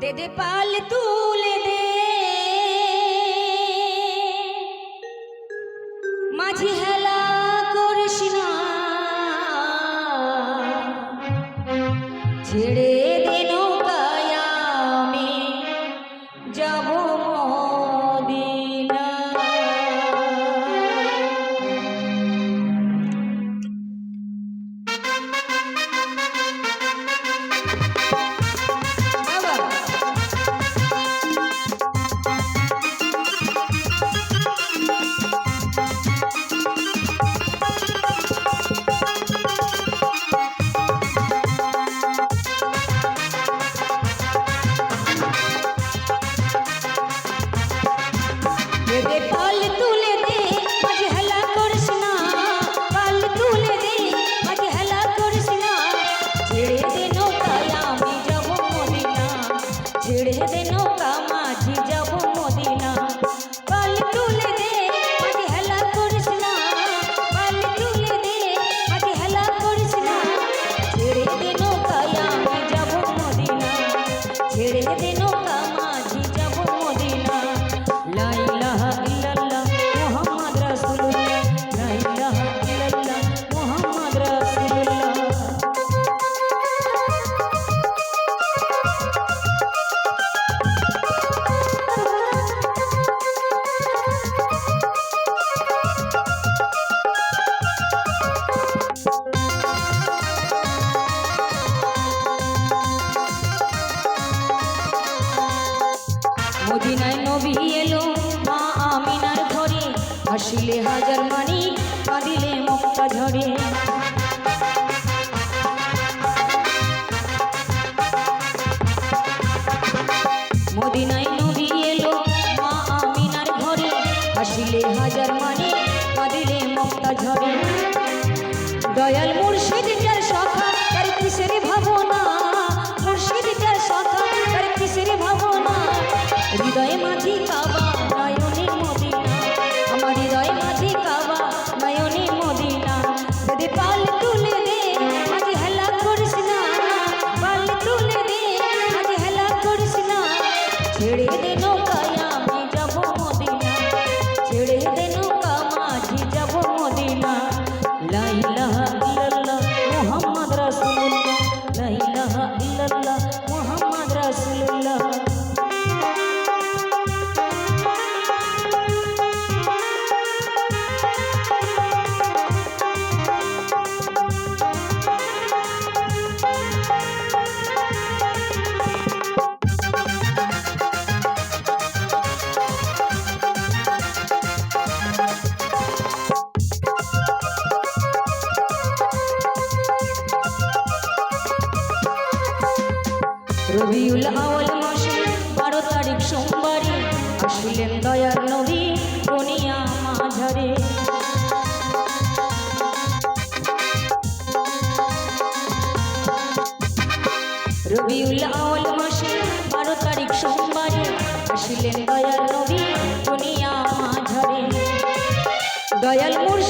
दे दे पाल तूले दे। माझी है মদিনায় নবী এলো মা আমিনার ঘরে। হাসিলে হাজার মানি কাঁদিলে মক্কা ঝরে। ছেড়ে দে নৌকায় আমি যাব মদিনা। ছেড়ে দে নৌকা মাঝি যাব মদিনা। লাইলা রবিউল আওয়াল মাসে বারো তারিখ সোমবারে আসলেন দয়ার নবী কনিয়া মাঝারে। রবিউল আওয়াল মাসে বারো তারিখ সোমবারে আসলেন দয়াল নবী কনিয়া মাঝারে। দয়াল মুর্শিদ